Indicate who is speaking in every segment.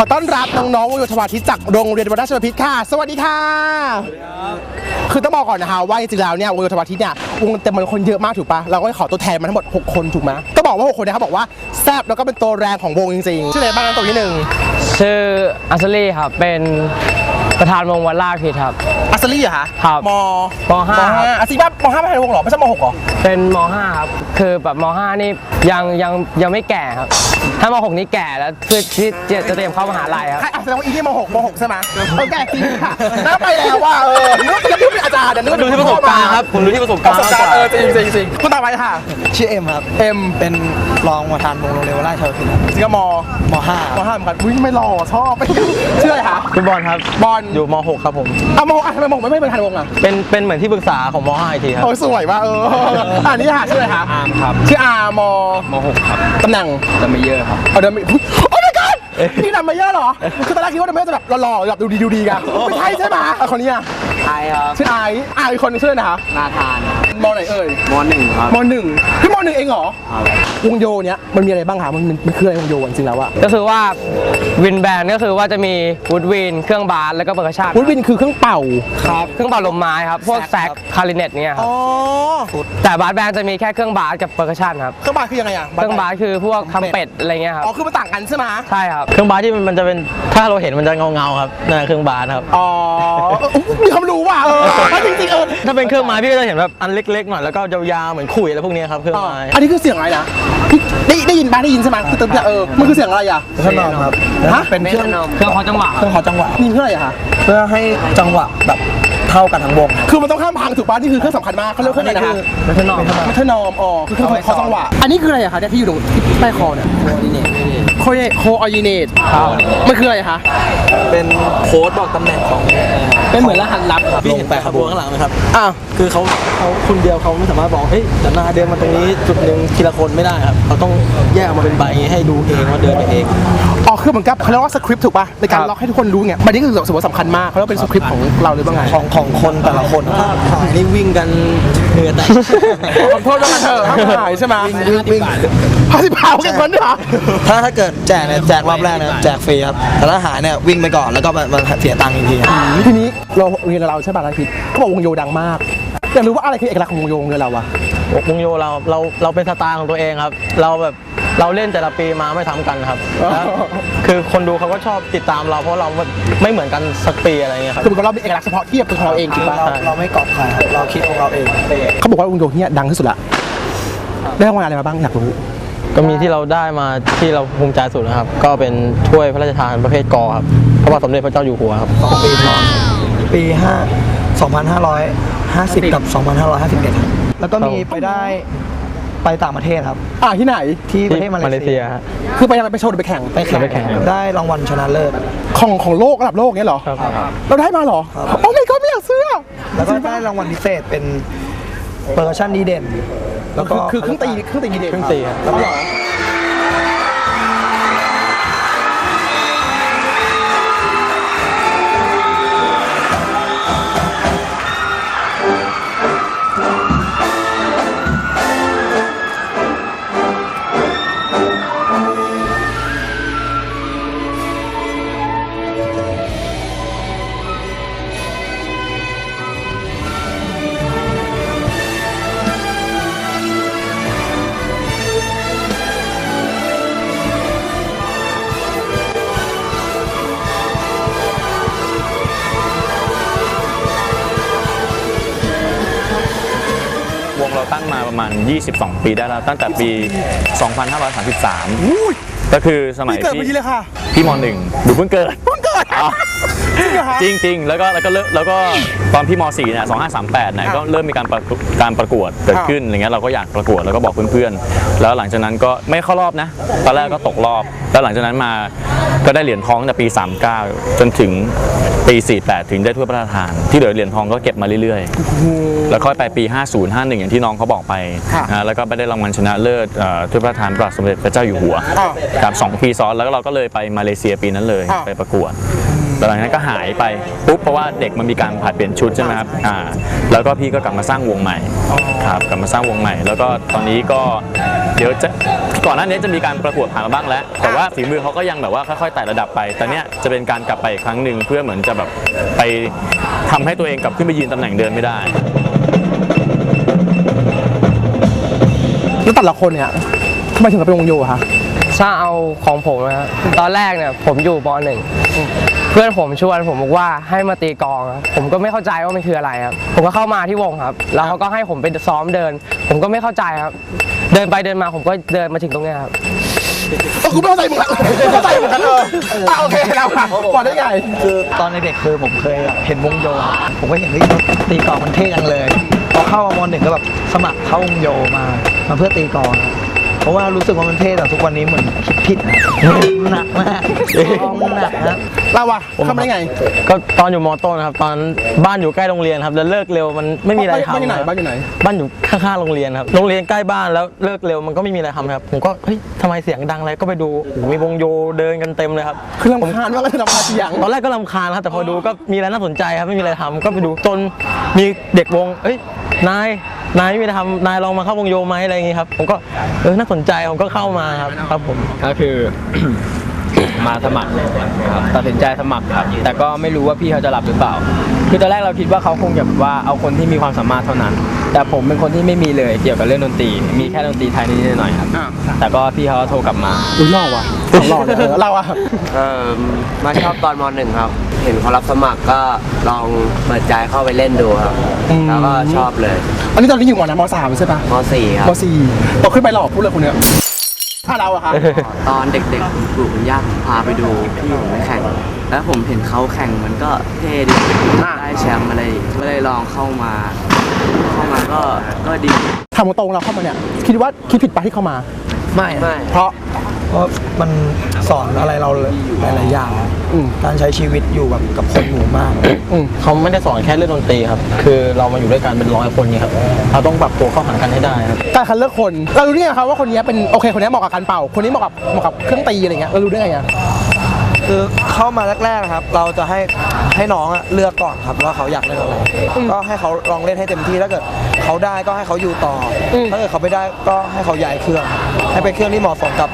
Speaker 1: อต้อนรับน้องๆวงโยธวาทิตจากโรงเรียนวัดราชบพิตรค่ะ สวัสดีค่ะ คือต้องบอกก่อนนะคะว่าจริงๆแล้วเนี่ยวงโยธวาทิตเนี่ยวงเต็มมันคนเยอะมากถูกปะเราก็เลยขอตัวแทนมาทั้งหมด 6 คนถูกไหมก็บอกว่า 6 คนเนะครับบอกว่าแซบแล้วก็เป็นตัวแรงของวงจริงๆชื่ออะไรบ้างนะตัวที่หนึ่ง
Speaker 2: ชื่ออัสลีครับเป็น ประธานวงวัดลาดผิดครับ
Speaker 1: อัสลี่เหรอคะ
Speaker 2: ครับ
Speaker 1: ม
Speaker 2: มห้าครับ
Speaker 1: อัสลี่บ้ามห้าไม่ใช่วงเหรอ ไม่ใช่มหกเหรอ
Speaker 2: เป็นม .5 ครับ คือแบบม .5 นี่ยังยังยังไม่แก่ครับ ถ้าม .6 นี่แก่แล้วคือที่จะจะเตรียมเข้ามหาลัยครับ
Speaker 1: ใครอะแสดงว่าอีที่มหกมหกใช่ไหมเออแกจริงค่ะน่าไปแล้วว่าเออนึกว่าจะเป็นอาจารย์เดี๋ยวนึกว่า
Speaker 3: ดูที่ประสบการณ์ครับ ผมดูที่ประสบ
Speaker 1: ป
Speaker 3: การ
Speaker 1: ระ
Speaker 3: ณ์
Speaker 1: สบการณ์เออจริงจริงจริงคุณตามไปค่ะ
Speaker 4: ชื่อเอ็มครับ
Speaker 1: เอ็ม
Speaker 4: เป็นรองประธานวงโรงเรียนวราชพิณครับ
Speaker 1: สิงคโปร์
Speaker 4: ม .5
Speaker 1: มห้าเหมือนกันอุ้ยไม่หล่อชอบไปชื่ออะไรคะ
Speaker 3: คุณบอลครับ
Speaker 1: บอล
Speaker 3: อยู่ม .6 ครับผม
Speaker 1: อะมหกอะทำไมมหกไม่ไม่เป็นทันวงอะ
Speaker 3: เป็นเป็นเหมือนที่ปรึกษาของม .5 อีกทีครับ
Speaker 1: โอ้ยสวยว่ะเอออันนี้ค่ะชื่ออะไรคะ
Speaker 3: อาร์มครับ
Speaker 1: ชื่ออามอ
Speaker 3: ม .6 ครับ
Speaker 1: ตำแหน่ง
Speaker 3: จะไม่เยอะครับ
Speaker 1: เอาเดินไปอุ๊ยโอ้ my god นี่นำมาเยอะเหรอ คือตอนแรกคิดว่าเดินมาจะแบบหล่อๆแบบดูดีดูดีกันไม่ใช่ใช่ไหมอะคนนี้อะ
Speaker 2: ใช่ครับ
Speaker 1: ชื่อไอซ์อะอีกคนนึงชื่ออะไรนะคะ
Speaker 2: นาธาน
Speaker 1: มอไหนเอ่ย
Speaker 2: ม .1 ครับ
Speaker 1: มหนึ่งพี่มหนึ่งเองเหรอวงโยเนี้ยมันมีอะไรบ้างคะมันมันมันคืออะไรวงโยจริงๆแล้วอะ
Speaker 2: ก็คือว่าวินแบนก็คือว่าจะมีวูดวินเครื่องบาสแล้วก็เปอร์คัชชั่น
Speaker 1: วูดวินคือเครื่องเป่า
Speaker 2: ครับเครื่องเป่าลมไม้ครับ พวกแซกคาริเนตเนี่ยครับ
Speaker 1: อ๋อ
Speaker 2: แต่บาสแบนจะมีแค่เครื่องบาสกับเปอร์คัชชั่นครับ
Speaker 1: เครื่องบาสคือยังไงอะ
Speaker 2: เครื่องบาสคือพวกทำเป็ดอะไรเงี้ยครับ
Speaker 1: อ๋อคือมันต่างกันใช่ไหม
Speaker 2: ใช่ครับ
Speaker 3: เครื่องบาสที่มันมันจะเป็นถ้าเราเห็นมันจะเงาเงาๆครับนั่นคือเครื่องบาสครับ
Speaker 1: อ๋อเออมีความรู้ว่ะเออจริงๆเออ
Speaker 3: ถ้าเป็นเครื่องไม้พี่ก็จะเห็นแบบอันเล็กๆหน่อยแล้วก็ยาวๆเหมือนขุยอะไรพวกนี้ครับเครื่อง
Speaker 1: อ๋อ
Speaker 3: ไม้
Speaker 1: อันนี้คือเสียงอะไรนะพี่ได้ได้ยินบ้างได้ยินใช่ไหมคือตึ๊บๆเออมันคือเสียงอะไรอะ
Speaker 4: เครื่องนอมครับ
Speaker 1: ฮะ
Speaker 4: เป็นเครื่อง
Speaker 2: เครื่องเคาะจังหวะ
Speaker 4: เครื่องขอจังหวะ
Speaker 1: นี่เพื่ออะไรอะคะ
Speaker 4: เพื่อให้จังหวะแบบ เท่ากันทั้งวง
Speaker 1: คือมันต้องข้ามพังถูกป่ะนี่คือเครื่องสำคัญมากเขาเรียกเครื่องอะไรนะคะ
Speaker 2: ไม่ใช่นอก
Speaker 1: มัทนอมอ๋อคือเครื่องเคาะจังหวะอันนี้คืออะไรอะคะเนี่ยที่อยู่ตรงใต้คอเนี่ยโคเนโคออยิเนตมันคืออะไรคะ
Speaker 4: เป็นโค้ดบอกตำแหน่งของ
Speaker 2: เป็นเหมือนรหัสลับครับ
Speaker 4: พี่เห็นแปะขบวนข้างหลังไหมครับ
Speaker 1: อ้าว
Speaker 4: คือเขาเขาคนเดียวเขาไม่สามารถบอกเฮ้ยเดี๋ยวนาเดินมาตรงนี้จุดหนึ่งทีละคนไม่ได้ครับเขาต้องแยกออกมาเป็นใบให้ดูเองว่าเดินไปเอง
Speaker 1: อ๋อคือเหมือนกับเขาเรียกว่าสคริปต์ถูกป่ะในการล็อกให้ทุกคนรู้ไงมันนี่คือสมมติสำคัญมากเขาเรียกว่าเป็นสคริปต์ของเราหรือว่าไง
Speaker 4: ของของคนแต่ละคนถ้าถ่ายนี่วิ่งกันเหงื่อแตก
Speaker 1: ขอโทษด้วยกันเถอะห้ามถ่ายใช่ไหม
Speaker 4: วิ่งวิ่ง
Speaker 1: ห้าสิบพาวกันคนด้วยเหรอ
Speaker 4: ถ้าถ้าเกิดแจกเนี่ยแจกรอบแรกเนี่ยแจกฟรีครับแต่ถ้าหายเนี่ยวิ่งไปก่อนแล้วก็มามาเสียตังค์อีกทีครับ
Speaker 1: ทีนี้เราเรียนเราใช่ป่ะรัฐพิษเขาบอกวงโยดังมากอยากรู้ว่าอะไรคือเอกลักษณ์ของวงโยวงโยเราอะ
Speaker 3: วงโยเราเราเราเป็นสไตล์ของตัวเองครับ เราแบบ เราเล่นแต่ละปีมาไม่ซ้ำกันครับแล้วคือคนดูเขาก็ชอบติดตามเราเพราะเราไม่เหมือนกันสักปีอะไรเงี้ยครับ
Speaker 1: คือเหมือนกับเรามีเอกลักษณ์เฉพาะที่เป็นของเราเองถูกป่ะ
Speaker 4: เราเราไม่กอบใครครับเราคิดของเราเอง
Speaker 1: เขาบอกว่าวงโยที่เนี่ยดังที่สุดละได้รางวัลอะไรมาบ้างอยากรู้
Speaker 3: ก็มีที่เราได้มาที่เราภูมิใจสุดนะครับ ก็เป็นถ้วยพระราชทานประเภทกอครับพระบาทสมเด็จพระเจ้าอยู่หัวครับ
Speaker 4: สองปีซ้อนปีห้า2550กับ2551ครับแล้วก็มีไปได้ ไปต่างประเทศครับ
Speaker 1: อ่าที่ไหน
Speaker 4: ที่ประเทศมา
Speaker 3: มา
Speaker 4: เล
Speaker 3: เล
Speaker 4: เซี
Speaker 3: เซี
Speaker 4: ย
Speaker 3: ยฮะ
Speaker 1: คือไปไปโชว์หรือไปแข่ง
Speaker 4: ไปแข่ง
Speaker 3: ไปแข่ง
Speaker 4: ได้รางวัลชนะเลิศ
Speaker 1: ของของโลกระดับโลกเนี้ยเหรอ
Speaker 3: ครับ
Speaker 1: เราได้มาเหรอโอ้ไม่ก็ไม่อยากซื้ออะ
Speaker 4: แล้วก็ได้รางวัลพิเศษเป็นเปอร์ชั่นดีเด่น แล้วก็
Speaker 1: คือคือเครื่องตีเครื่องตีกีเด็ก
Speaker 3: เครื่องตีครับ
Speaker 1: แล้วเป
Speaker 5: ระมาณ 22 ปีได้แล้วตั้งแต่ปี 2533
Speaker 1: อุ้ย
Speaker 5: ก็คือสมัย
Speaker 1: นี่เกิด
Speaker 5: พี่
Speaker 1: เมื่อกี้เลยค่ะ
Speaker 5: พี่มหนึ่งดูเพิ่งเกิด
Speaker 1: เพิ่งเกิด
Speaker 5: อ๋อ
Speaker 1: จริงเหรอคะ
Speaker 5: จริงจริงๆแล้วก็แล้วก็เริ่มแล้วก็ตอนพี่ม .4 เนี่ย2538เนี่ย
Speaker 1: ครับ
Speaker 5: ก็เริ่มมีการประกวดการประกวดเกิดขึ้นอะไรเงี้ยเราก็อยากประกวดแล้วก็บอกเพื่อนๆ แล้วหลังจากนั้นก็ไม่เข้ารอบนะ ตอนแรกก็ตกรอบ แล้วหลังจากนั้นมา ก็ได้เหรียญทองตั้งแต่ปี 39 จนถึงปี 48 ถึงได้ถ้วยพระราชทาน ที่เหลือเหรียญทองก็เก็บมาเรื่อยๆ แล้วค่อยไปปี 50 51 อย่างที่น้องเขาบอกไป
Speaker 1: ค่ะ
Speaker 5: นะแล้วก็ไปได้รางวัลชนะเลิศเอ่อถ้วยพระราชทานพระบาทสมเด็จพระเจ้าอยู่หัว
Speaker 1: อ้าว
Speaker 5: ครับสองปีซ้อนแล้วก็เราก็เลยไปมาเลเซียปีนั้นเลย
Speaker 1: อ้าว
Speaker 5: ไปประกวด แต่หลังจากนั้นก็หายไปปุ๊บเพราะว่าเด็กมันมีการผลัดเปลี่ยนชุดใช่ไหมครับอ่าแล้วก็พี่ก็กลับมาสร้างวงใหม่ครับกลับมาสร้างวงใหม่ แล้วก็ตอนนี้ก็เดี๋ยวจะก่อนหน้านี้จะมีการประกวดผ่านมาบ้างแล้ว แต่ว่าฝีมือเขาก็ยังแบบว่าค่อยๆไต่ระดับไปแต่เนี้ยจะเป็นการกลับไปอีกครั้งหนึ่งเพื่อเหมือนจะแบบไปทำให้ตัวเองกลับขึ้นไปยืนตำแหน่งเดิมไม่ได้
Speaker 1: แล้วแต่ละคนเนี่ยทำไมถึงมาเป็นวงโยคะ
Speaker 2: ถ้าเอาของผมนะครับตอนแรกเนี่ยผมอยู่ปหนึ่ง เพื่อนผมชวนผมบอกว่าให้มาตีกลองครับผมก็ไม่เข้าใจว่ามันคืออะไรครับผมก็เข้ามาที่วงครับ แล้วเขาก็ให้ผมไปซ้อมเดิน ผมก็ไม่เข้าใจครับ เดินไปเดินมาผมก็เดินมาถึงตรงเนี้ยครับ
Speaker 1: เออกูไม่เข้าใจมึงละไม่เข้าใจมึงกันเอออะโอเคเราค่ะบอกได้ไง
Speaker 3: คือตอนเด็กๆคือผมเคยแบบเห็นวงโย ผมก็เห็นที่ตีกลองมันเท่จังเลย พอเข้ามามหนึ่งก็แบบสมัครเข้าวงโยมามาเพื่อตีกลองครับ เพราะว่ารู้สึกว่ามันเท่แต่ทุกวันนี้เหมือนคิดผิดนะหนักมากกลองมันหนักนะ
Speaker 1: เราอะเข้ามาได้ไง
Speaker 3: ก็ตอนอยู่มอต้นครับ ตอนบ้านอยู่ใกล้โรงเรียนครับ แล้วเลิกเร็วมันไม่มีอะไรทำ
Speaker 1: บ้านอยู่ไหน
Speaker 3: ครับ
Speaker 1: บ้านอยู่ไหน
Speaker 3: บ้านอยู่ข้างๆโรงเรียนครับโรงเรียนใกล้บ้านแล้วเลิกเร็วมันก็ไม่มีอะไรทำครับ ผมก็เฮ้ยทำไมเสียงดังอะไรก็ไปดูโอ้โหมีวงโยเดินกันเต็มเลยครับ
Speaker 1: คือลำคาญว่าก็คือลำคาญเสียง
Speaker 3: ตอนแรกก็ลำคาญครับแต่พอดูก็มีอะไรน่าสนใจครับไม่มีอะไรทำก็ไปดูจนมีเด็กวงเอ้ยนาย นายไม่มีอะไรทำนายลองมาเข้าวงโยไหมอะไรอย่างงี้ครับ ผมก็เออน่าสนใจผมก็เข้ามาครับครับผม
Speaker 6: ก็คือ มาสมัครครับตัดสินใจสมัครครับ แต่ก็ไม่รู้ว่าพี่เขาจะรับหรือเปล่า คือตอนแรกเราคิดว่าเขาคงจะแบบว่าเอาคนที่มีความสามารถเท่านั้น แต่ผมเป็นคนที่ไม่มีเลยเกี่ยวกับเรื่องดนตรี มีแค่ดนตรีไทยนิดๆหน่อยๆครับ
Speaker 1: อ่า
Speaker 6: แต่ก็พี่เขาก็โทรกลับมา
Speaker 1: อุ้ยหล่อว่ะหล่อเลยเออเราอะ
Speaker 7: เออมาชอบตอนมหนึ่งครับ เห็นเขารับสมัครก็ลองเปิดใจเข้าไปเล่นดูครับแล้วก็ชอบเลย
Speaker 1: อันนี้ตอนนี้อยู่มอนะมสามใช่ปะ
Speaker 7: มสี่ครับ
Speaker 1: มสี่โตขึ้นไปหล่อพูดเลยคนเนี้ยถ้าเราอะคะ
Speaker 7: ตอนเด็กๆคุณปู่คุณย่าพาไปดูพี่ผมไปแข่ง แล้วผมเห็นเขาแข่งมันก็เท่ดีได้แชมป์อะไรก็เลยลองเข้ามา เข้ามาก็ก็ดี
Speaker 1: ทำตรงๆเราเข้ามาเนี่ยคิดว่าคิดผิดปะที่เข้ามา
Speaker 3: ไม่
Speaker 7: ไม่
Speaker 1: เพราะ
Speaker 3: เพราะมันสอนอะไรเราหลายๆอย่าง
Speaker 1: อืม
Speaker 3: การใช้ชีวิตอยู่แบบกับคนหมู่มาก
Speaker 1: อืม
Speaker 3: เขาไม่ได้สอนแค่เรื่องดนตรีครับ คือเรามาอยู่ด้วยกันเป็นร้อยคนเนี่ยครับ เราต้องปรับตัวเข้าหากันให้ได้ครับ
Speaker 1: การคัดเลือกคน เรารู้ได้ไงครับว่าคนนี้เป็นโอเคคนนี้เหมาะกับการเป่า คนนี้เหมาะกับเหมาะกับเครื่องตีอะไรเงี้ยเรารู้ได้ไงอะ
Speaker 8: คือเข้ามาแรกๆนะครับ เราจะให้ให้น้องอะเลือกก่อนครับว่าเขาอยากเล่นอะไร ก็ให้เขาลองเล่นให้เต็มที่ถ้าเกิดเขาได้ก็ให้เขาอยู่ต่ออถ้าเกิดเขาไม่ได้ก็ให้เขาย้ายเครื่องครับให้เป็นเครื่องที่เหมาะสมกับ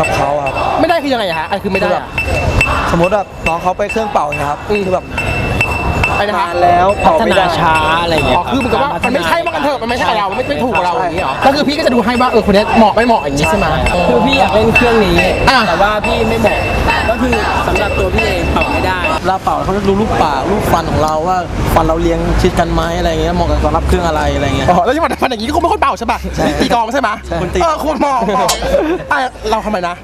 Speaker 8: กับเขาครับ
Speaker 1: ไม่ได้คือยังไงอะฮะไอ้คือไม่ได้อะ
Speaker 8: สมมติแบบน้องเขาไปเครื่องเป่าเนี่ยครับคือแบบ
Speaker 1: ไอ้นะ
Speaker 8: นา
Speaker 1: ฮะ
Speaker 8: นแล้วเป่าไม่ได้
Speaker 6: ช้าอะไรอย่างเงี้
Speaker 1: อ๋
Speaker 6: ย
Speaker 1: อคือเหมือนกับว่ามันไม่ใช่ว่ากันเถอะมันไม่ใช่กับเราไม่ไม่ถูกกับเราอย่างนี้เหรอก็คือพี่ก็จะดูให้ว่าเออคนนี้เหมาะไม่เหมาะอย่างนี้ใช่ไหม
Speaker 6: คือพี่อยากเล่นเครื่องนี้
Speaker 1: อะ
Speaker 6: แต่ว่าพี่ไม่เหมาะก็คือสำหรับตัวพี่เองเป่าไม่ได้
Speaker 8: เวลาเป่าเขาจะดูรูปปากรูปฟันของเราว่าฟันเราเรียงชิดกันไหมอะไรเงี้ยเหมาะกับสำหรับเครื่องอะไรอะไรเงี้ย
Speaker 1: อ๋อแล้วจังหวะฟันอย่างนี้ก็คงไม่ค่อยเป่าใช่ป่ะนี่ตีกลองใช่ไหม
Speaker 8: ใช่คุณตี
Speaker 1: เออคุณเหมาะเหมาะอะเราทำไมนะ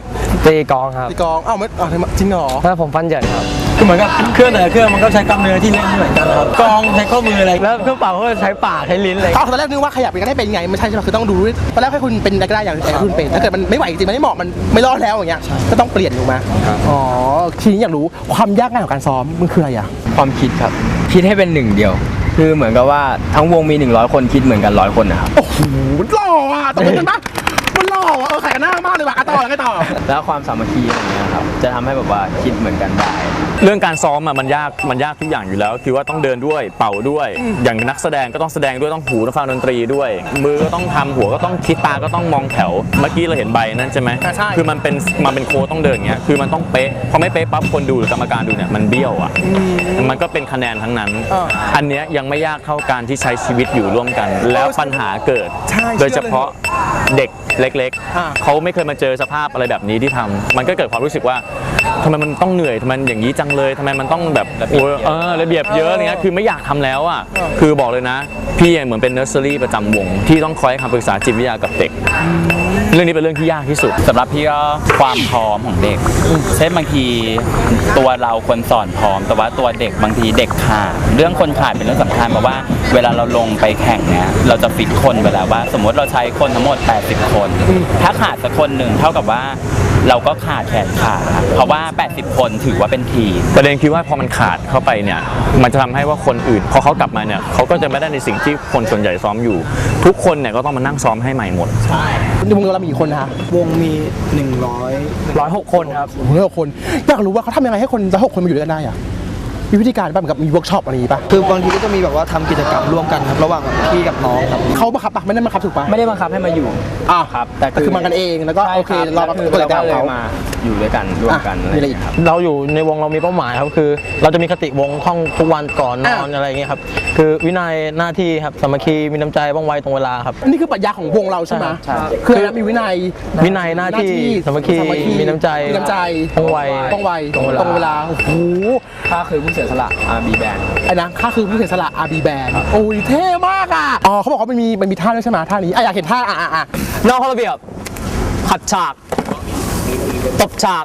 Speaker 2: ตีกลองครับ
Speaker 1: ตีกลองเอ้าไม่อ้าวทำไมจริงเหรอ
Speaker 2: ถ้าผมฟันเหยินครับ
Speaker 3: คือเหมือนกับเครื่องแต่ละเครื่องมันก็ใช้กล้ามเนื้อที่เล่นไม่เหมือนกันครับกลองใช้ข้อมืออะไรแล้วเครื่องเป่าก็ใช้ปากใช้ลิ้นอะไร
Speaker 1: เอาตอนแรกนึกว่าขยับไปก็ได้เป็นไงไม่ใช่ใช่ไหมคือต้องดูด้วยตอนแรกให้คุณเป็นได้ก็ได้อย่างแต่คุณเป็นถ้าเกิดมันไม่ไหวจริงๆมันไม่เหมาะมันไม่รอดแล้วอย่างเงี้ยก็ต้องเปลี่ยนถูกไหมอ๋อทีนี้อยากรู้ความยากง่ายของการซ้อมมันคืออะไรอะ
Speaker 6: ความคิดครับคิดให้เป็นหนึ่งเดียวคือเหมือนกับว่าทั้งวงมี 100 คนคิดเหมือนกันร้อยคนนะครับ
Speaker 1: โอ้โหมันหล่ออะตบมือกันปะมันห ล่ออะเออขายกันหน้ามากเลยว่ะอะต่อกันต่อ
Speaker 6: แล้วความสามัคคีอะไรเงี้ยครับจะทำให้แบบว่าคิดเหมือนกันได้
Speaker 5: เรื่องการซ้อมอะมันยากมันยากทุกอย่างอยู่แล้ว คือว่าต้องเดินด้วยเป่าด้วย อย่างนักแสดงก็ต้องแสดงด้วยต้องหูต้องฟังดนตรีด้วย มือก็ต้องทำหัวก็ต้องคิดตาก็ต้องมองแถว เมื่อกี้เราเห็นใบนั่นใช่ไหม
Speaker 1: อ่าใช่
Speaker 5: คือมันเป็นมันเป็นโค้ดต้องเดินอย่างเงี้ยคือมันต้องเป๊ะพอไม่เป๊ะปั๊บคนดูหรือกรรมการดูเนี่ยมันเบี้ยวอะมันก็เป็นคะแนนทั้งนั้นอันเนี้ยยังไม่ยากเท่าการที่ใช้ชีวิตอยู่ร่วมกัน แล้วปัญหาเกิด
Speaker 1: ใช่
Speaker 5: โดยเฉพาะ เด็กเล็ก
Speaker 1: อ่า
Speaker 5: ๆเขาไม่เคยมาเจอสภาพอะไรแบบนี้ที่ทำมันก็เกิดความรู้สึกว่า ทำไมมันต้องเหนื่อยทำไมมันอย่างนี้จังเลยทำไมมันต้องแบบโอ้ยเออระเบียบเยอะอะไรเงี้ยคือไม่อยากทำแล้วอะคือบอกเลยนะ พี่เหมือนเป็นเนอร์เซอรี่ประจำวง ที่ต้องคอยให้คำปรึกษาจิตวิทยากับเด็ก เรื่องนี้เป็นเรื่องที่ยากที่สุด
Speaker 9: สำหรับพี่ก็ความพร้อมของเด็ก เช่นบางทีตัวเราควรสอนพร้อม แต่ว่าตัวเด็กบางทีเด็กขาดเรื่องคนขาดเป็นเรื่องสำคัญเพราะว่า เวลาเราลงไปแข่งเนี่ยเราจะฟิกคนไปแล้วว่า สมมติเราใช้คนทั้งหมด 80 คน ถ้าขาดสักคนหนึ่งเท่ากับว่า เราก็ขาดแขนขาครับเพราะว่า 80 คนถือว่าเป็นทีม
Speaker 5: ประเด็นคือว่าพอมันขาดเข้าไปเนี่ยมันจะทำให้ว่าคนอื่นพอเขากลับมาเนี่ยเขาก็จะไม่ได้ในสิ่งที่คนส่วนใหญ่ซ้อมอยู่ ทุกคนเนี่ยก็ต้องมานั่งซ้อมให้ใหม่หมด
Speaker 1: ในวงเรามีกี่คนนะคะ
Speaker 10: วงมี 100
Speaker 2: ร้อยหกคนครับ
Speaker 1: โอ้โหหกคนอยากรู้ว่าเขาทำยังไงให้คนจะหกคนมาอยู่ด้วยกันได้อะ มีวิธีการป่ะเหมือนกับมีเวิร์กช็อปอะไรอย่างงี้ป่ะ
Speaker 8: คือบางทีก็จะมีแบบว่าทำกิจกรรมร่วมกันครับระหว่างพี่กับน้องครับ
Speaker 1: เขาบังคับป่ะไม่ได้บังคับถูกป่ะ
Speaker 6: ไม่ได้บังคับให้มาอยู่
Speaker 1: อ่า
Speaker 6: ครับ
Speaker 1: แต่คือมากันเองแล้วก็
Speaker 6: ใช่
Speaker 1: โอเค
Speaker 6: รับ
Speaker 1: เราก็
Speaker 6: แล้วคือ
Speaker 1: เปิด
Speaker 6: เรา
Speaker 1: แต่
Speaker 6: ก็
Speaker 1: ของ
Speaker 6: เลย
Speaker 1: เขา
Speaker 6: มาอยู่ด้วยกันร่วมกัน
Speaker 1: อะ
Speaker 6: อะไร
Speaker 1: มีอะไร
Speaker 6: อย่าง
Speaker 1: อีก
Speaker 6: เงี้ยครับ
Speaker 3: เราอยู่ในวงเรามีเป้าหมายครับคือ เราจะมีคติวงท่องทุกวันก่อนนอน
Speaker 1: อะ
Speaker 3: อะไรอย่างเงี้ยครับคือวินัยหน้าที่ครับสามัคคีมีน้ำใจว่องไวตรงเวลาครับ
Speaker 1: นี่คือปรัชญาของวงเราใช่ไหม
Speaker 3: ใช่ครับ
Speaker 1: คืออะไรนะมีวินัย
Speaker 3: วินัยหน้าที่สามัคคีมีน้ำใจ
Speaker 1: มีน้ำใจ
Speaker 3: ว่องไว
Speaker 1: ต้องไว
Speaker 3: ตรงเวลา
Speaker 1: ตรงเวลาโอ้โห
Speaker 6: ถ้าคือผู้เสียสละ RB Band
Speaker 1: ไอ้นะค่าคือผู้เสียสละ RB Band โอ้ยเท่มากอะ อ๋อเขาบอกว่ามันมีมันมีท่าด้วยใช่ไหมท่านี้อะอยากเห็นท่าอะอะอะ
Speaker 2: นอกระเบียบ ขัดฉาก ตบฉาก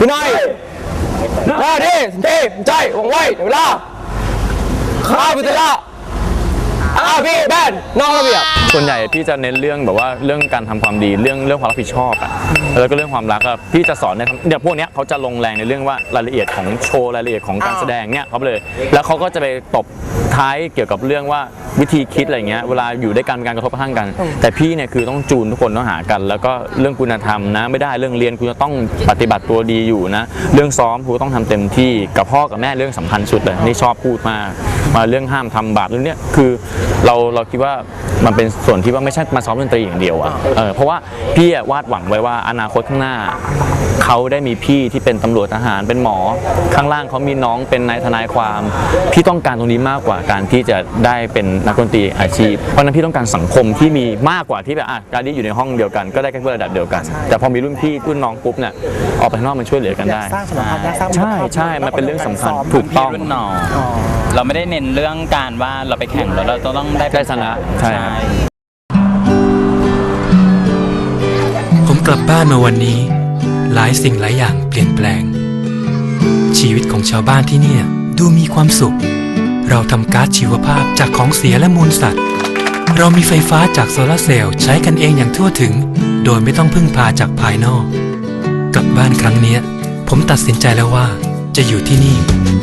Speaker 2: วินัยหน้าที่เต็มใจวงไว้เวลาข้าพุทธละ อาพี่แบนนอกระเบียบ
Speaker 5: ส่วนใหญ่พี่จะเน้นเรื่องแบบว่าเรื่องการทำความดีเรื่องเรื่องความรับผิดชอบอะแล้วก็เรื่องความรักอะพี่จะสอนในเดี๋ยวพวกเนี้ยเขาจะลงแรงในเรื่องว่ารายละเอียดของโชว์รายละเอียดของการแสดงเนี่ยเขาไปเลย แล้วเขาก็จะไปตบท้ายเกี่ยวกับเรื่องว่าวิธีคิดอะไรเงี้ยเวลาอยู่ด้วยกันการกระทบกระทั่งกัน แต่พี่เนี่ยคือต้องจูนทุกคนต้องหากัน แล้วก็เรื่องคุณธรรมนะไม่ได้เรื่องเรียนคุณจะต้องปฏิบัติตัวดีอยู่นะ เรื่องซ้อมคุณต้องทำเต็มที่กับพ่อกับแม่เรื่องสำคัญสุดเลยนี่ชอบพูดมากมาเรื่องห้ามทำบาปเรื่องเนี้ยคือเราเราคิดว่ามันเป็นส่วนที่ว่าไม่ใช่มาซ้อมดนตรีอย่างเดียวอะเออเพราะว่าพี่อะวาดหวังไว้ว่าอนาคตข้างหน้า เขาได้มีพี่ที่เป็นตำรวจทหารเป็นหมอ ข้างล่างเขามีน้องเป็นนายทนายความ พี่ต้องการตรงนี้มากกว่าการที่จะได้เป็นนักดนตรีอาชีพ เพราะฉะนั้นพี่ต้องการสังคมที่มีมากกว่าที่แบบอะการที่อยู่ในห้องเดียวกัน ก็ได้แค่เพื่อระดับเดียวกัน แต่พอมีรุ่นพี่รุ่นน้องปุ๊บเนี่ยออกไปข้างนอกมันช่วยเหลือกันได้
Speaker 1: สร้างสมรรถภาพสร้าง
Speaker 5: ใช่ใช่มันเป็นเรื่องสำคัญถูกต้อง
Speaker 9: รุ่นน้องเราไม่ได้เน้นเรื่องการว่าเราไปแข่งแล้วเราต้องได้
Speaker 5: ได้ชนะใช่
Speaker 11: ผมกลับบ้านมาวันนี้ หลายสิ่งหลายอย่างเปลี่ยนแปลง ชีวิตของชาวบ้านที่เนี่ย ดูมีความสุข เราทำก๊าซชีวภาพจากของเสียและมูลสัตว์ เรามีไฟฟ้าจากโซลาร์เซลล์ใช้กันเองอย่างทั่วถึง โดยไม่ต้องพึ่งพาจากภายนอก กลับบ้านครั้งเนี้ย ผมตัดสินใจแล้วว่า จะอยู่ที่นี่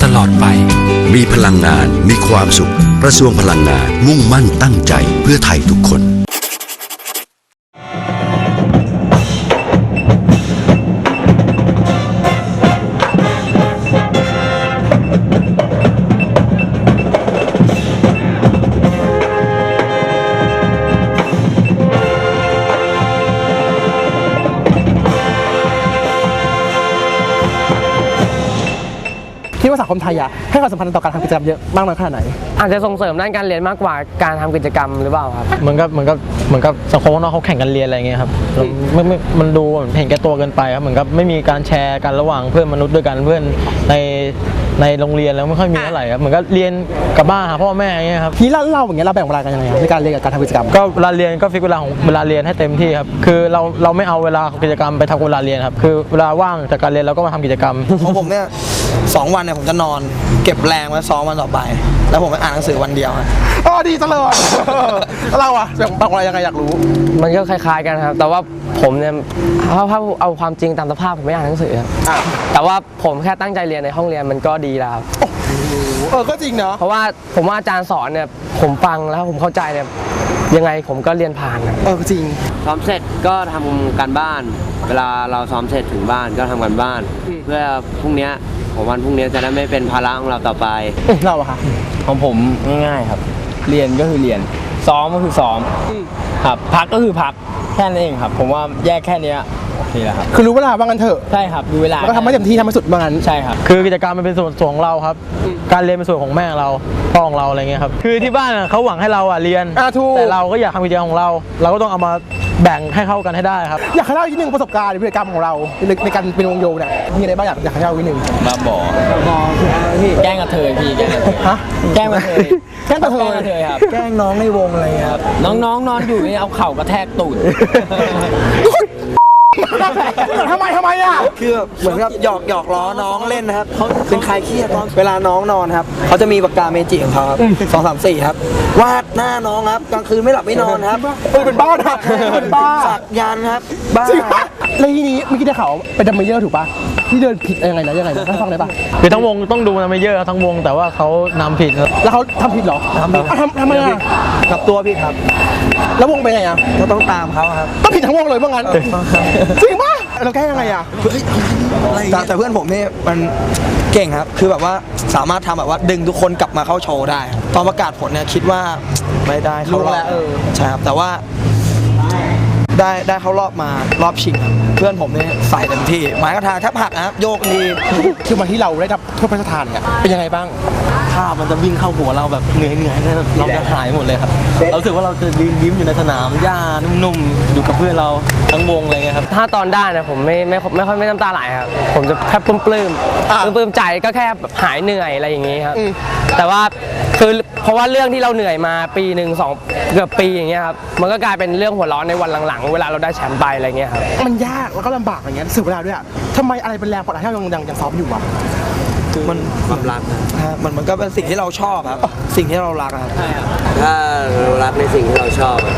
Speaker 11: ตลอดไป
Speaker 12: มีพลังงาน มีความสุข กระทรวงพลังงาน มุ่งมั่นตั้งใจเพื่อไทยทุกคน
Speaker 1: คิดว่าสังคมไทยอะให้ความสำคัญต่อการทำกิจกรรมเยอะมากน้อยขนาดไหน
Speaker 2: อาจจะส่งเสริมด้านการเรียนมากกว่าการทำกิจกรรมหรือเปล่าครับ
Speaker 3: เหมือนกับเหมือนกับเหมือนกับสังคมข้างนอกเขาแข่งกันเรียนอะไรเงี้ยครับแล้วไม่ไม่มันดูเห็นแก่ตัวเกินไปครับเหมือนกับไม่มีการแชร์กันระหว่างเพื่อนมนุษย์ด้วยกันเพื่อนในในโรงเรียนแล้วไม่ค่อยมีเท่าไหร่ครับเหมือนกับเรียนกับบ้านหาพ่อแม่อย่างเงี้ยครับ
Speaker 1: นี่เราเราอย่างเงี้ยเราแบ่งเวลากันยังไงอะในการเรียนกับการทำกิจกรรม
Speaker 3: ก็เวลาเรียนก็ฟิกเวลาของเวลาเรียนให้เต็มที่ครับคือเราเราไม่เอาเวลาของกิจกรรมไปทำเวลาเรียนครับคือเวลาว่างจากการเรียนเราก็มาทำกิจกรรม
Speaker 8: ของผมเนี่ยสองวันเนี่ยผมจะนอน เก็บแรงไว้ซ้อมวันต่อไป แล้วผมไปอ่านหนังสือวันเดียวฮะ
Speaker 1: อ๋อดีจังเลยแล้วเราอะแบ่งแบ่งเวลายังไงอยากรู้
Speaker 2: มันก็คล้ายๆกันครับ แต่ว่าผมเนี่ยถ้าถ้าเอาความจริงตามสภาพผมไม่อ่านหนังสือครับ
Speaker 1: อะ
Speaker 2: แต่ว่าผมแค่ตั้งใจเรียนในห้องเรียนมันก็ดีแล้วครับ
Speaker 1: เออ ก็จริงเนาะ
Speaker 2: เพราะว่าผมว่าอาจารย์สอนเนี่ยผมฟังแล้วผมเข้าใจเนี่ยยังไงผมก็เรียนผ่านนะ
Speaker 1: เออจริง
Speaker 13: ซ้อมเสร็จก็ทำการบ้าน เวลาเราซ้อมเสร็จถึงบ้านก็ทำการบ้าน เพื่อพรุ่งเนี้ยของวันพรุ่งเนี้ยจะได้ไม่เป็นภาระของเราต่อไป
Speaker 1: เราอะค่ะ
Speaker 6: ของผมง่ายๆครับ เรียนก็คือเรียน ซ้อมก็คือซ้อมครับพักก็คือพักแค่นั้นเองครับ ผมว่าแยกแค่เนี้ย โอเคแล้วครับ
Speaker 1: คือรู้เวลาว่างั้นเถอะ
Speaker 6: ใช่ครับดูเวลา
Speaker 1: แล้วก็ทำให้เต็มที่ทำให้สุดว่างั้น
Speaker 6: ใช่ครับ
Speaker 3: คือกิจกรรมมันเป็นส่วนส่วนของเราครับ การเรียนเป็นส่วนของแม่เราพ่อของเราอะไรเงี้ยครับ คือที่บ้านอะเขาหวังให้เราอะเรียน
Speaker 1: อะถูก
Speaker 3: แต่เราก็อยากทำกิจกรรมของเรา เราก็ต้องเอามาแบ่งให้เข้ากันให้ได้ครับ
Speaker 1: อยากให้เล่าอีกนิดนึงประสบการณ์หรือพฤติกรรมของเราในในการเป็นวงโยเนี่ยมีอะไรบ้างอยากอยากให้เล่าอีกนิดนึง
Speaker 9: บ้าบอ
Speaker 6: แกล้งกระเทยพี่แกล้งกระเทย
Speaker 1: ฮะ
Speaker 6: แกล้งกระเทย
Speaker 1: แกล้งกระเทย
Speaker 6: แกล้งกระเทยครับ
Speaker 8: แกล้งน้องในวงอะไรเงี้ยครับ
Speaker 6: น้องๆนอนอยู่นี่เอาเข่ากระแทกตูด
Speaker 1: ทำไมทำไมอะ
Speaker 8: คือเหมือนกับหยอกหยอกล้อน้องเล่นนะครับเขาเป็นคลายเครียดตอนเวลาน้องนอนครับเขาจะมีปากกาเมจิของเขาครับสองสามสี่ครับวาดหน้าน้องครับกลางคืนไม่หลับไม่นอนครับ
Speaker 1: เออเป็นบ้านะเป็นบ้า
Speaker 8: สักยันต์ครับบ้า
Speaker 1: จริงปะแล้วทีนี้เมื่อกี้ได้ข่าวเป็นดัมเมเยอร์ถูกปะ ที่เดินผิดยังไงนะยังไงนะให้ฟังได้ปะ
Speaker 4: คือทั้งวงต้องดูนะไม่เยอะทั้งวงแต่ว่าเขานำผิดครับ
Speaker 1: แล้วเขาทำผิดเหรอทำผิดทำทำไมอะ
Speaker 8: กับตัวพี่ครับ
Speaker 1: แล้ววงเป็นไงอะ
Speaker 8: ก็ต้องตามเขาครับ
Speaker 1: ต้องผิดทั้งวงเลยว่างั้นจริงปะเราแก้ยังไงอะ
Speaker 8: แต่แต่เพื่อนผมนี่มันเก่งครับ คือแบบว่าสามารถทำแบบว่าดึงทุกคนกลับมาเข้าโชว์ได้ตอนประกาศผลเนี่ยคิดว่าไม่ได้เข้ารอบใช่ครับแต่ว่า ได้ได้เข้ารอบมารอบชิงครับเพื่อนผมนี่ใส่เต็มที่ไม้กระทาแทบหักนะครับโยกดี
Speaker 1: คือวันที่เราได้รับถ้วยพระราชทานเนี่ยเป็นยังไงบ้าง
Speaker 4: ภาพมันจะวิ่งเข้าหัวเราแบบเหนื่อยเหนื่อยๆแล้วเราจะหายหมดเลยครับเรารู้สึกว่าเราจะยืนยิ้มอยู่ในสนามหญ้านุ่มๆอยู่กับเพื่อนเราทั้งวงอะไรเงี้ยครับ
Speaker 2: ถ้าตอนได้นะผมไม่ไม่ไม่ค่อยไม่น้ำตาไหลครับผมจะแค่ปลื้มปลื้ม
Speaker 1: อะ
Speaker 2: ปลื้มใจก็แค่แบบหายเหนื่อยอะไรอย่างงี้ครับ
Speaker 1: อืม
Speaker 2: แต่ว่าคือ เพราะว่าเรื่องที่เราเหนื่อยมาปีหนึ่งสองเกือบปีอย่างเงี้ยครับมันก็กลายเป็นเรื่องหัวร้อนในวันหลังๆ เวลาเราได้แชมป์ไปอะไรเงี้ยครับ
Speaker 1: มันยากแล้วก็ลำบากอย่างเงี้ยสื่อเวลาด้วยอะทำไมอะไรเป็นแรงกดดันให้เรายังยังยังซ้อมอยู่วะ
Speaker 8: มันความรักนะมันมันก็เป็นสิ่งที่เราชอบครับ สิ่งที่เรารักครับ
Speaker 7: ถ้าเรารักในสิ่งที่เราชอบอะ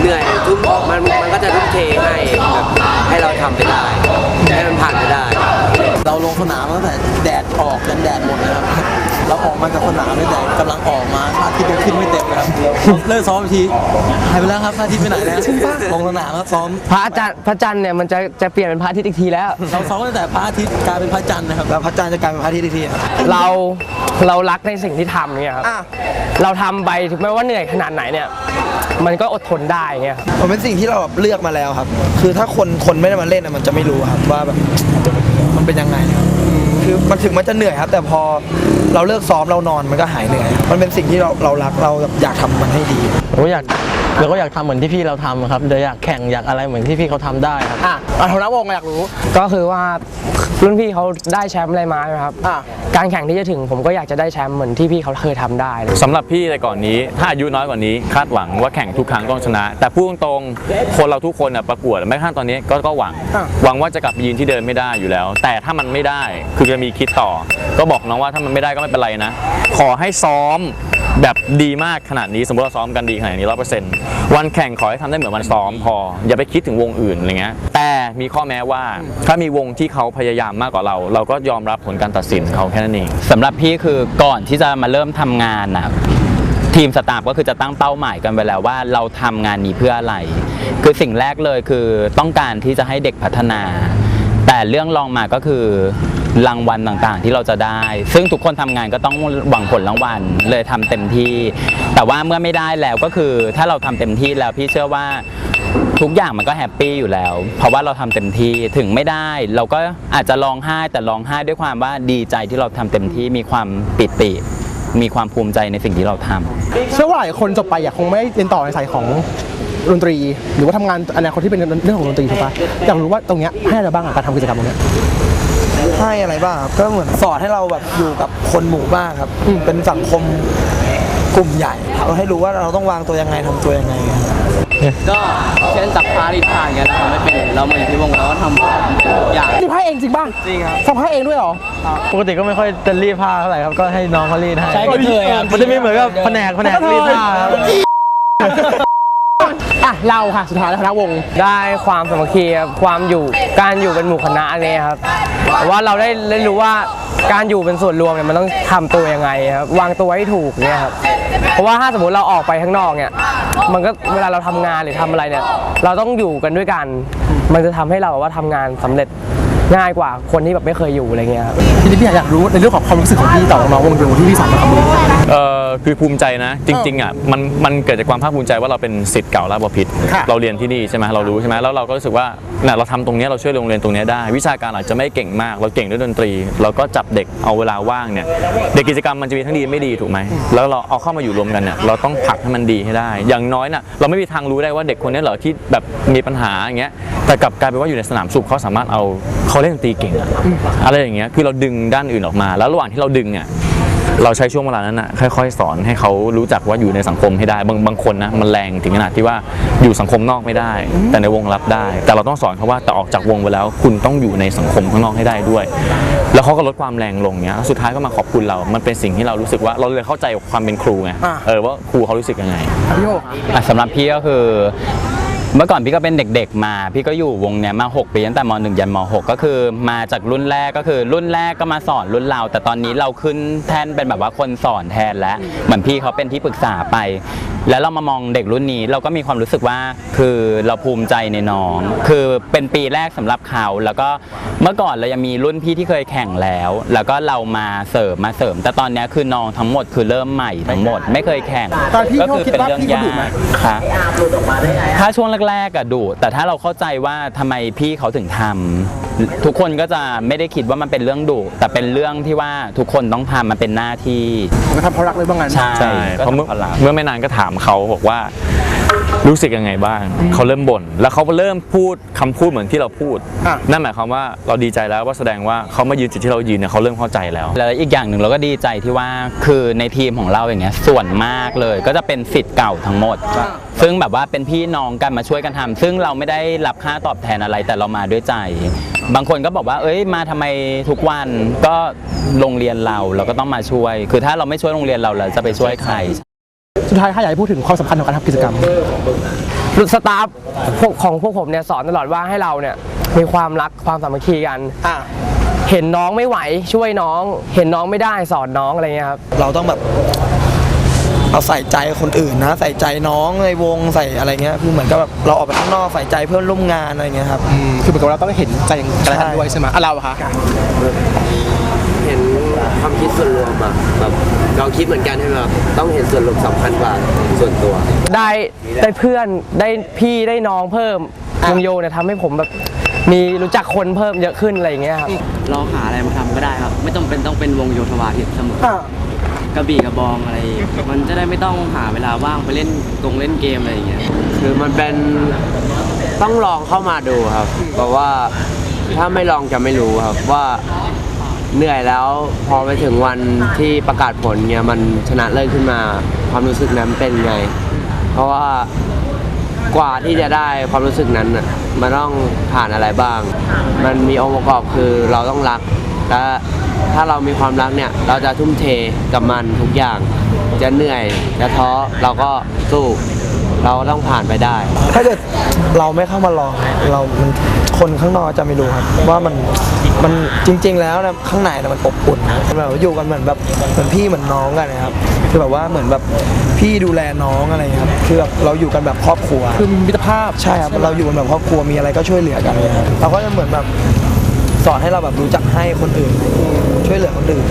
Speaker 7: เหนื่อยทุ่มมันมันก็จะทุ่มเทให้แบบให้เราทำไปได้ให้มันผ่านไปได้
Speaker 4: เราลงสนามตั้งแต่แดดออกจนแดดหมดนะครับ เราออกมาจากสนามตั้งแต่กำลังออกมาพระอาทิตย์ยังขึ้นไม่เต็มนะครับเลิกซ้อมอีกทีหายไปแล้วครับพระอาทิตย์ไปไหนแล้วลงสนามครับซ้อม
Speaker 2: พระอาจารย์พระจันทร์เนี่ยมันจะจะเปลี่ยนเป็นพระอาทิตย์อีกทีแล้ว
Speaker 4: เราซ้อมตั้งแต่พระอาทิตย์กลายเป็นพระจันทร์นะครับ
Speaker 8: แล้วพระจันทร์จะกลายเป็นพระอาทิตย์อีกทีครับ
Speaker 2: เราเรารักในสิ่งที่ทำเนี่ยครับ
Speaker 1: อะ
Speaker 2: เราทำไปถึงแม้ว่าเหนื่อยขนาดไหนเนี่ยมันก็อดทนได้เงี้ยครับ
Speaker 8: มันเป็นสิ่งที่เราแบบเลือกมาแล้วครับ คือถ้าคนคนไม่ได้มาเล่นอะมันจะไม่รู้ครับว่าแบบมัน เป็นยังไงครับคือมันถึงมันจะเหนื่อยครับ แต่พอเราเลิกซ้อมเรานอนมันก็หายเหนื่อย มันเป็นสิ่งที่เราเรารักเราแบบอยากทำมันให้ดี
Speaker 4: ผมก็อยาก เราก็อยากทำเหมือนที่พี่เราทำครับเดี๋ยวอยากแข่งอยากอะไรเหมือนที่พี่เขาทำได้ครับ
Speaker 1: อะเอาหัวหน้าวงอยากรู้
Speaker 2: ก็คือว่ารุ่นพี่เขาได้แชมป์อะไรมาใช่ไหมครับ
Speaker 1: อะ
Speaker 2: การแข่งที่จะถึงผมก็อยากจะได้แชมป์เหมือนที่พี่เขาเคยทำได้เลย
Speaker 5: สำหรับพี่ในก่อนนี้ ถ้าอายุน้อยกว่านี้คาดหวังว่าแข่งทุกครั้งต้องชนะ แต่พูดตรงๆคนเราทุกคนน่ะประกวดแม้กระทั่งตอนนี้ก็ก็หวัง
Speaker 1: อะ
Speaker 5: หวังว่าจะกลับไปยืนที่เดิมไม่ได้อยู่แล้ว แต่ถ้ามันไม่ได้คือจะมีคิดต่อ ก็บอกน้องว่าถ้ามันไม่ได้ก็ไม่เป็นไรนะ ขอให้ซ้อม แบบดีมากขนาดนี้สมมติเราซ้อมกันดีขนาดนี้ร้อยเปอร์เซ็นต์วันแข่งขอให้ทำได้เหมือนวันซ้อมพอ อย่าไปคิดถึงวงอื่นอะไรเงี้ยแต่มีข้อแม้ว่าถ้ามีวงที่เขาพยายามมากกว่าเรา เราก็ยอมรับผลการตัดสินเขาแค่นั้นเอง
Speaker 9: สำหรับพี่คือก่อนที่จะมาเริ่มทำงานนะทีมสตาฟก็คือจะตั้งเป้าหมายกันไว้แล้วว่าเราทำงานนี้เพื่ออะไร คือสิ่งแรกเลยคือต้องการที่จะให้เด็กพัฒนา แต่เรื่องรองมาก็คือ รางวัลต่างๆ ที่เราจะได้ ซึ่งทุกคนทำงานก็ต้องหวังผลรางวัลเลยทำเต็มที่ แต่ว่าเมื่อไม่ได้แล้วก็คือถ้าเราทำเต็มที่แล้วพี่เชื่อว่าทุกอย่างมันก็แฮปปี้อยู่แล้ว เพราะว่าเราทำเต็มที่ถึงไม่ได้ เราก็อาจจะร้องไห้แต่ร้องไห้ด้วยความว่าดีใจที่เราทำเต็มที่มีความปิติ มีความภูมิใจในสิ่งที่เราทำ
Speaker 1: เชื่อว่าหลายคนจบไปอยากคงไม่เรียนต่อในสายของดนตรี หรือว่าทำงานอนาคตที่เป็นเรื่องของดนตรีถูกปะอยากรู้ว่าตรงเนี้ยให้อะไรบ้างอะการทำกิจกรรมตรงเนี้ย
Speaker 8: ให้อะไรบ้างครับก็เหมือนสอนให้เราแบบอยู่กับคนหมู่บ้านครับเป็นสังคมกลุ่มใหญ่เราให้รู้ว่าเราต้องวางตัวยังไงทำตัวยังไงครับ
Speaker 7: ก็เช่นตักผ้ารีดผ้าอย่างเงี้ยเราทำไม่เป็นเรามาอยู่ที่วงเราก็ทำทุกอย่าง
Speaker 1: นี่ผ้าเองจริงป่ะ
Speaker 4: จริงครับ
Speaker 1: สักผ้าเองด้วยเหรอ
Speaker 4: ปกติก็ไม่ค่อยจะรีดผ้าเท่าไหร่ครับก็ให้น้องเขารีดให้
Speaker 6: ใช้กระเทยครับ
Speaker 4: มันจะมีเหมือนกับแผนกแผนกรีดผ้าครับ
Speaker 1: อะเราค่ะสุดท้ายแล้วคณะวง
Speaker 2: ได้ความสามัคคีครับความอยู่การอยู่เป็นหมู่คณะอันนี้ครับว่าเราได้ได้รู้ว่าการอยู่เป็นส่วนรวมเนี่ยมันต้องทำตัวยังไงครับวางตัวให้ถูกเนี่ยครับเพราะว่าถ้าสมมติเราออกไปข้างนอกเนี่ยมันก็เวลาเราทำงานหรือทำอะไรเนี่ยเราต้องอยู่กันด้วยกัน มันจะทำให้เราแบบว่าทำงานสำเร็จ ง่ายกว่าคนที่แบบไม่เคยอยู่อะไรเงี้ยครับ
Speaker 1: ทีนี้พี่อยากรู้ในเรื่องของความรู้สึกของพี่ต่อน้องๆวงโยที่พี่สอนมาครับ
Speaker 5: เอ่อคือภูมิใจนะ จริงๆอะมันมันเกิดจากความภาคภูมิใจว่าเราเป็นสิทธิ์เก่าราชบพิตร
Speaker 1: ค่ะ
Speaker 5: เราเรียนที่นี่ใช่ไหมเรารู้ใช่ไหมแล้วเราก็รู้สึกว่าเนี่ยเราทำตรงเนี้ยเราช่วยโรงเรียนตรงเนี้ยได้ วิชาการอาจจะไม่เก่งมาก เราเก่งด้วยดนตรี เราก็จับเด็กเอาเวลาว่างเนี่ยเด็กกิจกรรมมันจะมีทั้งดีไม่ดีถูกไหมแล้วเราเอาเข้ามาอยู่รวมกันเนี่ยเราต้องผลักให้มันดีให้ได้ อย่างน้อยน่ะเราไม่มีทางรู้ได้ว่าเด็กคนนี้เหรอที่แบบมีปัญหาอย่างเงี้ยแต่กลับกลายเป็นว่าอยู่ในสนามสุขเขาสามารถเอาเขาเล่นดนตรีเก่งอะอะไรอย่างเงี้ยคือเราดึงด้านอื่นออกมา แล้วระหว่างที่เราดึงเนี่ยเราใช้ช่วงเวลานั้นนะค่อยๆ สอนให้เขารู้จักว่าอยู่ในสังคมให้ได้บางบางคนนะมันแรงถึงขนาดที่ว่าอยู่สังคมนอกไม่ได้ แต่ในวงรับได้ แต่เราต้องสอนเขาว่าแต่ออกจากวงไปแล้ว คุณต้องอยู่ในสังคมข้างนอกให้ได้ด้วย แล้วเขาก็ลดความแรงลงเนี้ยสุดท้ายก็มาขอบคุณเรา มันเป็นสิ่งที่เรารู้สึกว่าเราเลยเข้าใจความเป็นครูไง
Speaker 1: อะ
Speaker 5: เออว่าครูเขารู้สึกยังไง
Speaker 1: พี่โย
Speaker 9: อะสำหรับพี่ก็คือ เมื่อก่อนพี่ก็เป็นเด็กๆมา พี่ก็อยู่วงเนี้ยมา 6 ปีตั้งแต่ม .1 ยันม .6 ก็คือมาจากรุ่นแรกก็คือรุ่นแรกก็มาสอนรุ่นเรา แต่ตอนนี้เราขึ้นแท่นเป็นแบบว่าคนสอนแทนแล้วเหมือนพี่เขาเป็นที่ปรึกษาไป แล้วเรามามองเด็กรุ่นนี้เราก็มีความรู้สึกว่าคือเราภูมิใจในน้อง คือเป็นปีแรกสำหรับเขาแล้วก็เมื่อก่อนเรายังมีรุ่นพี่ที่เคยแข่งแล้ว แล้วก็เรามาเสริมมาเสริม แต่ตอนเนี้ยคือน้องทั้งหมดคือเริ่มใหม่ทั้งหมด ไม่เคยแข่ง
Speaker 1: ตอนพี่
Speaker 9: ก็
Speaker 1: โยคิดว่าพี่เขาดุไหม
Speaker 9: ค่ะถ้าช่วงแรกๆอะดุแต่ถ้าเราเข้าใจว่าทำไมพี่เขาถึงทำทุกคนก็จะไม่ได้คิดว่ามันเป็นเรื่องดุแต่เป็นเรื่องที่ว่าทุกคนต้องทำมันเป็นหน้าที่
Speaker 1: มันทำเพราะรักเลยบ้างงั้น
Speaker 9: ใช่
Speaker 5: ใช่เพราะเมื่อเมื่อไม่นานก็ถามเขาบอกว่า รู้สึกยังไงบ้าง เขาเริ่มบ่นแล้วเขาเริ่มพูดคำพูดเหมือนที่เราพูด
Speaker 1: อะ
Speaker 5: นั่นหมายความว่าเราดีใจแล้วว่าแสดงว่าเขามายืนจุดที่เรายืนเนี่ยเขาเริ่มเข้าใจแล้ว
Speaker 9: แล้วอีกอย่างหนึ่งเราก็ดีใจที่ว่าคือในทีมของเราอย่างเงี้ยส่วนมากเลย ก็จะเป็นสิทธิ์เก่าทั้งหมด ซึ่งแบบว่าเป็นพี่น้องกันมาช่วยกันทำซึ่งเราไม่ได้รับค่าตอบแทนอะไรแต่เรามาด้วยใจ บางคนก็บอกว่า เอ้ยมาทำไมทุกวันก็โรงเรียนเราเราก็ต้องมาช่วย คือถ้าเราไม่ช่วยโรงเรียนเราเราจะไปช่วยใคร
Speaker 1: สุดท้ายค่ะอยากให้พูดถึงความสำคัญของการทำกิจกรรม
Speaker 2: สตาฟพวกของพวกผมเนี่ยสอนตลอดว่าให้เราเนี่ยมีความรักความสามัคคีกัน
Speaker 1: อะ
Speaker 2: เห็นน้องไม่ไหวช่วยน้อง เห็นน้องไม่ได้สอนน้องอะไรเงี้ยครับ
Speaker 8: เราต้องแบบเอาใส่ใจคนอื่นนะ ใส่ใจน้องในวงใส่อะไรเงี้ยคือเหมือนกับแบบเราออกไปข้างนอกใส่ใจเพื่อนร่วมงานอะไรเงี้ยครับ
Speaker 1: อืมคือเหมือนกับเราต้องเห็นใจกันและกันด้วยใช่ไหมอะเราอะคะ
Speaker 13: เห็นความคิดส่วนรวมอะแบบ เราคิดเหมือนกันใช่ไหมครับต้องเห็นส่วนรวมสำคัญกว่าส่วนตัว
Speaker 2: ได้ได้เพื่อนได้พี่ได้น้องเพิ่มวงโยเนี่ยทำให้ผมแบบมีรู้จักคนเพิ่มเยอะขึ้นอะไรอย่างเงี้ยครับ
Speaker 7: ลองหาอะไรมาทำก็ได้ครับ ไม่ต้องเป็นต้องเป็นวงโยธวาทิตเสมอ
Speaker 1: อะ
Speaker 7: กระบี่กระบองอะไร มันจะได้ไม่ต้องหาเวลาว่างไปเล่นกงเล่นเกมอะไรอย่างเงี้ย
Speaker 13: คือมันเป็นต้องลองเข้ามาดูครับเพราะว่าถ้าไม่ลองจะไม่รู้ครับว่า เหนื่อยแล้วพอไปถึงวันที่ประกาศผลเนี่ยมันชนะเลิศขึ้นมาความรู้สึกนั้นเป็นไง เพราะว่ากว่าที่จะได้ความรู้สึกนั้นน่ะมันต้องผ่านอะไรบ้าง มันมีองค์ประกอบคือเราต้องรักและถ้าเรามีความรักเนี่ยเราจะทุ่มเทกับมันทุกอย่าง จะเหนื่อยจะท้อเราก็สู้ เราก็ต้องผ่านไปได้
Speaker 8: ถ้าเกิดเราไม่เข้ามาลองเรามันคนข้างนอกจะไม่รู้ครับว่ามันมันจริง ๆ แล้วนะข้างในนะมันอบอุ่นนะแบบอยู่กันเหมือนแบบเหมือนพี่เหมือนน้องกันนะครับคือแบบว่าเหมือนแบบพี่ดูแลน้องอะไรเงี้ยครับคือแบบเราอยู่กันแบบครอบครัว
Speaker 1: คือมิตรภาพ
Speaker 8: ใช่ครับเราอยู่กันแบบครอบครัวมีอะไรก็ช่วยเหลือกันเลยครับเราก็จะเหมือนแบบสอนให้เราแบบรู้จักให้คนอื่น ช่วยเหลือคนอื่น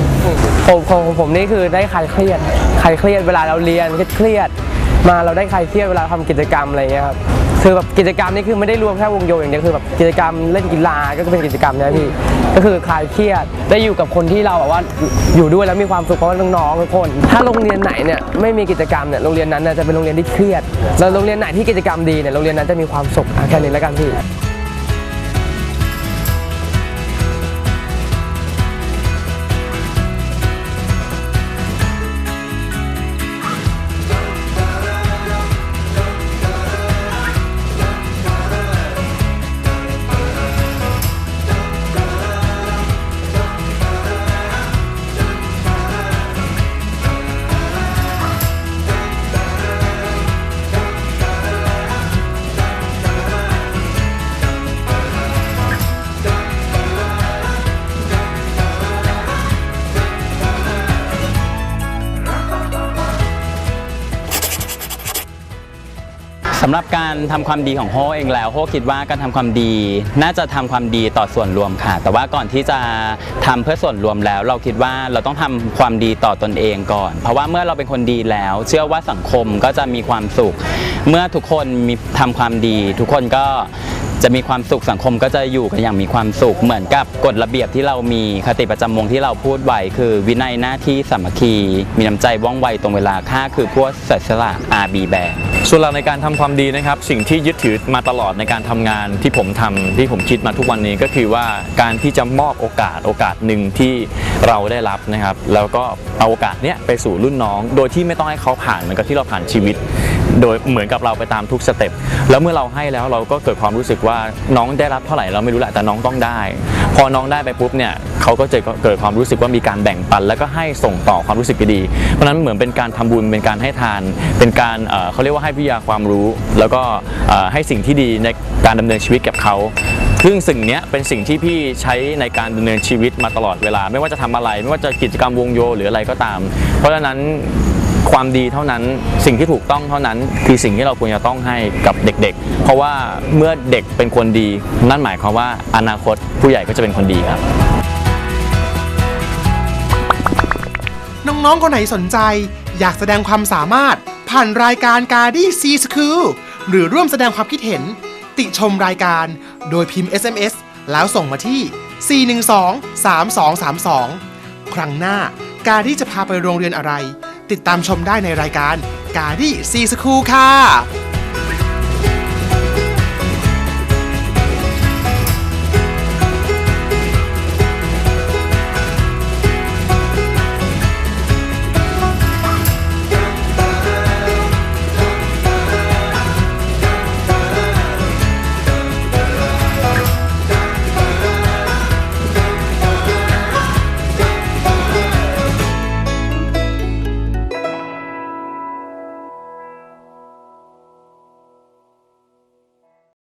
Speaker 2: ผมของของผมนี่คือได้คลายเครียดคลายเครียดเวลาเราเรียนเครียดๆ มาเราได้คลายเครียดเวลาทำกิจกรรมอะไรเงี้ยครับคือแบบกิจกรรมนี่คือไม่ได้รวมแค่วงโยอย่างเดียวคือแบบกิจกรรมเล่นกีฬาก็เป็นกิจกรรมนะพี่ก็คือคลายเครียดได้อยู่กับคนที่เราแบบว่าอยู่ด้วยแล้วมีความสุขเพราะว่าน้องๆทุกคน ถ้าโรงเรียนไหนเนี่ยไม่มีกิจกรรมเนี่ยโรงเรียนนั้นจะเป็นโรงเรียนที่เครียดแล้วโรงเรียนไหนที่กิจกรรมดีเนี่ยโรงเรียนนั้นจะมีความสุขแค่นี้แล้วกันพี่
Speaker 9: สำหรับการทำความดีของโฮเองแล้วโฮคิดว่าการทำความดี น่าจะทำความดีต่อส่วนรวมค่ะ แต่ว่าก่อนที่จะทำเพื่อส่วนรวมแล้ว เราคิดว่าเราต้องทำความดีต่อตนเองก่อน เพราะว่าเมื่อเราเป็นคนดีแล้ว เชื่อว่าสังคมก็จะมีความสุข เมื่อทุกคนมีทำความดี ทุกคนก็ จะมีความสุขสังคมก็จะอยู่กันอย่างมีความสุขเหมือนกับกฎระเบียบที่เรามีคติประจำวงที่เราพูดไว้คือ วินัยหน้าที่สามัคคี มีน้ำใจว่องไวตรงเวลาค่าคือพวกสียสละ RB แบง
Speaker 5: ส่วนเราในการทำความดีนะครับ สิ่งที่ยึดถือมาตลอดในการทำงานที่ผมทำที่ผมคิดมาทุกวันนี้ก็คือว่าการที่จะมอบโอกาสโอกาสหนึ่งที่เราได้รับนะครับ แล้วก็เอาโอกาสเนี้ยไปสู่รุ่นน้อง โดยที่ไม่ต้องให้เขาผ่านเหมือนกับที่เราผ่านชีวิต โดยเหมือนกับเราไปตามทุกสเต็ปแล้วเมื่อเราให้แล้วเราก็เกิดความรู้สึกว่าน้องได้รับเท่าไหร่เราไม่รู้แหละแต่น้องต้องได้ พอน้องได้ไปปุ๊บเนี่ยเขาก็จะเกิดความรู้สึกว่ามีการแบ่งปัน แล้วก็ให้ส่งต่อความรู้สึกดีๆเพราะนั้นเหมือนเป็นการทำบุญเป็นการให้ทาน เป็นการเเขาเรียกว่าให้วิทยาความรู้ แล้วก็ให้สิ่งที่ดีในการดำเนินชีวิตกับเขาซึ่งสิ่งนี้เป็นสิ่งที่พี่ใช้ในการดำเนินชีวิตมาตลอดเวลา ไม่ว่าจะทำอะไร ไม่ว่าจะกิจกรรมวงโยหรืออะไรก็ตาม เพราะฉะนั้น ความดีเท่านั้นสิ่งที่ถูกต้องเท่านั้น คือสิ่งที่เราควรจะต้องให้กับเด็กๆ เพราะว่าเมื่อเด็กเป็นคนดี นั่นหมายความว่าอนาคตผู้ใหญ่ก็จะเป็นคนดีครับ
Speaker 14: น้องๆ คนไหนสนใจ อยากแสดงความสามารถ ผ่านรายการกาดี้ซีสคูลหรือร่วมแสดงความคิดเห็น ติชมรายการ โดยพิมพ์ SMS แล้วส่งมาที่ 412 3232 ครั้งหน้ากาดี้จะพาไปโรงเรียนอะไร ติดตามชมได้ในรายการกาดี้ซีสคูลค่ะ